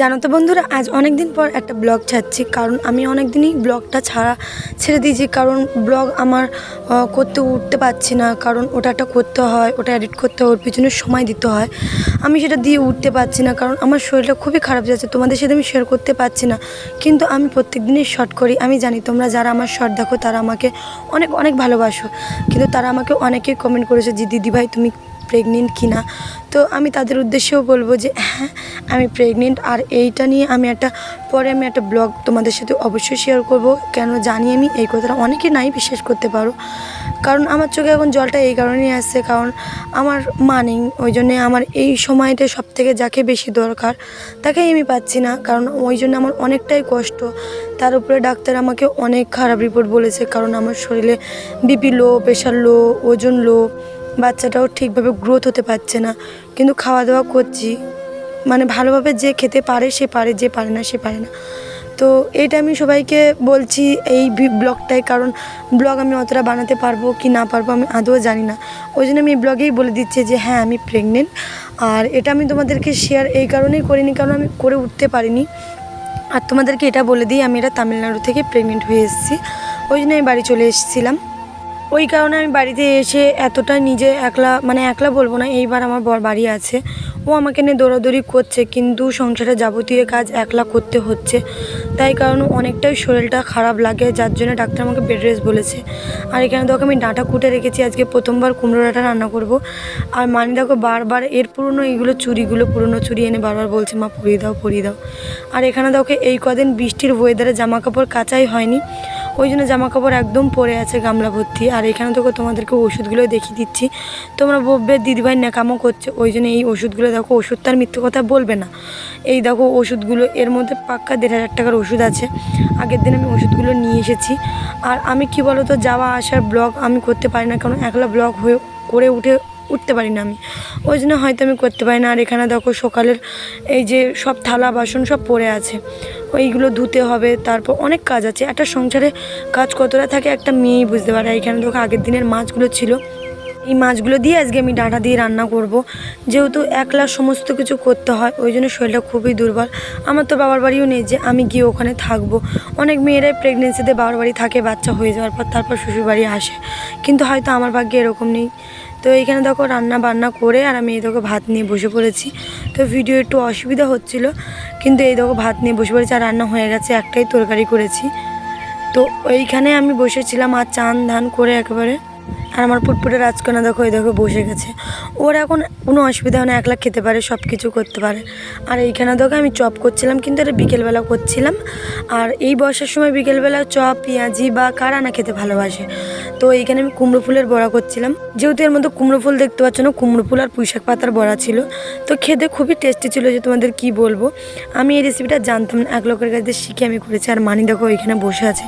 জানো তো বন্ধুরা, আজ অনেক দিন পর একটা ব্লগ ছাড়ছি, কারণ আমি অনেক দিনই ব্লগটা ছাড়া, ছেড়ে দিয়েছি, কারণ ব্লগ আমার করতে উঠতে পারছি না, কারণ ওটা একটা করতে হয়, ওটা এডিট করতে হয়, ওর পিছনে সময় দিতে হয়। আমি সেটা দিয়ে উঠতে পারছি না, কারণ আমার শরীরটা খুবই খারাপ যাচ্ছে, তোমাদের সাথে আমি শেয়ার করতে পারছি না। কিন্তু আমি প্রত্যেক দিনই শর্ট করি, আমি জানি তোমরা যারা আমার শর্ট দেখো, তারা আমাকে অনেক অনেক ভালোবাসো। কিন্তু তারা আমাকে অনেকেই কমেন্ট করেছে যে দিদি ভাই তুমি প্রেগনেন্ট কি না তো আমি তাদের উদ্দেশ্যেও বলব যে হ্যাঁ আমি প্রেগনেন্ট আর এইটা নিয়ে আমি একটা, পরে আমি একটা ব্লগ তোমাদের সাথে অবশ্যই শেয়ার করব। কেন জানি আমি এই কথাটা অনেকে নাই বিশ্বাস করতে পারো। কারণ আমার চোখে এখন জলটা এই কারণেই আসছে, কারণ আমার মা নেই, ওই জন্যে আমার এই সময়টা সব থেকে যাকে বেশি দরকার, তাকেই আমি পাচ্ছি না। কারণ ওই জন্য আমার অনেকটাই কষ্ট। তার উপরে ডাক্তার আমাকে অনেক খারাপ রিপোর্ট বলেছে, কারণ আমার শরীরে বিপি লো প্রেশার লো ওজন লো বাচ্চাটাও ঠিকভাবে গ্রোথ হতে পারছে না। কিন্তু খাওয়া দাওয়া করছি। মানে ভালোভাবে যে খেতে পারে সে পারে, যে পারে না সে পারে না। তো এইটা আমি সবাইকে বলছি এই ব্লগটাই কারণ ব্লগ আমি অতটা বানাতে পারব কি না পারব আমি আদৌ জানি না। ওই জন্য আমি এই ব্লগেই বলে দিচ্ছি যে হ্যাঁ আমি প্রেগনেন্ট আর এটা আমি তোমাদেরকে শেয়ার এই কারণেই করিনি, কারণ আমি করে উঠতে পারিনি। আর তোমাদেরকে এটা বলে দিই, আমি এটা তামিলনাড়ু থেকে প্রেগনেন্ট হয়ে এসেছি। ওই জন্য আমি বাড়ি চলে এসেছিলাম। ওই কারণে আমি বাড়িতে এসে এতটা নিজে একলা মানে একলা বলব না, এইবার আমার বর বাড়ি আছে। ও আমাকে নিয়ে দৌড়াদৌড়ি করছে, কিন্তু সংসারে যাবতীয় কাজ একলা করতে হচ্ছে। তাই কারণ অনেকটাই শরীরটা খারাপ লাগে, যার জন্য ডাক্তার আমাকে বেড রেস্ট বলেছে। আর এখানে দেখো আমি ডাঁটা কুটে রেখেছি, আজকে প্রথমবার কুমড়ো ডাঁটা রান্না করব। আর মানি দেখো বারবার এর পুরনো এইগুলো চুরিগুলো পুরনো চুরি এনে বারবার বলছে, মা, পরিয়ে দাও পরিয়ে দাও। আর এখানে দেখো এই কদিন বৃষ্টির ওয়েদারে জামা কাপড় কাচাই হয়নি। ওই জন্য জামা কাপড় একদম পরে আছে গামলা ভর্তি। আর এখানে তো তোমাদেরকে ওষুধগুলো দেখিয়ে দিচ্ছি। তোমরা বলবে, দিদিভাই ন্যাকামো করছে। ওই জন্য এই ওষুধগুলো দেখো, ওষুধ তার মিথ্যে কথা বলবে না। এই দেখো ওষুধগুলো, এর মধ্যে পাক্কা দেড় হাজার টাকার ওষুধ আছে। আগের দিন আমি ওষুধগুলো নিয়ে এসেছি। আর আমি কি বলো তো যাওয়া আসার ব্লগ আমি করতে পারি না। কারণ একলা ব্লগ হয়ে, করে উঠে উঠতে পারি না আমি। ওই জন্য হয়তো আমি করতে পারি না। আর এখানে দেখো সকালের এই যে সব থালা বাসন সব পড়ে আছে। ওইগুলো ধুতে হবে, তারপর অনেক কাজ আছে। একটা সংসারে কাজ কতটা থাকে একটা মেয়েই বুঝতে পারে। এখানে দেখো আগের দিনের মাছগুলো ছিল। এই মাছগুলো দিয়ে আজকে আমি ডাঁটা দিয়ে রান্না করব। যেহেতু একলা সমস্ত কিছু করতে হয়, ওই জন্য শরীরটা খুবই দুর্বল। আমার তো বাবার বাড়িও নেই যে আমি গিয়ে ওখানে থাকব। অনেক মেয়েরাই প্রেগনেন্সিতে বাবার বাড়ি থাকে, বাচ্চা হয়ে যাওয়ার পর তারপর শ্বশুর বাড়ি আসে। কিন্তু হয়তো আমার ভাগ্যে এরকম নেই। তো এইখানে দেখো রান্না বান্না করে আর আমি এই দেখো ভাত নিয়ে বসে পড়েছি। তো ভিডিও একটু অসুবিধা হচ্ছিল, কিন্তু এই দেখো ভাত নিয়ে বসে পড়েছি আর রান্না হয়ে গেছে, একটাই তরকারি করেছি। তো ওইখানে আমি বসেছিলাম আর চান ধান করে একেবারে। আর আমার পুটপুটে রাজকন্যা দেখো, এই দেখো বসে গেছে। ওর এখন কোনো অসুবিধা হয় না একলা খেতে পারে, সব কিছু করতে পারে। আর এইখানে দেখো আমি চপ করছিলাম, কিন্তু এটা বিকেলবেলা করছিলাম। আর এই বর্ষার সময় বিকেলবেলা চপ, পেঁয়াজি বা কারা না খেতে ভালোবাসে। তো এইখানে আমি কুমড়ো ফুলের বড়া করছিলাম। যেহেতু এর মধ্যে কুমড়ো ফুল দেখতে পাচ্ছ না, কুমড়ো ফুল আর পুঁইশাক পাতার বড়া ছিল। তো খেতে খুবই টেস্টি ছিল যে তোমাদের কি বলব। আমি এই রেসিপিটা জানতাম না, এক লোকের কাছে শিখে আমি করেছি। আর মানি দেখো ওইখানে বসে আছে।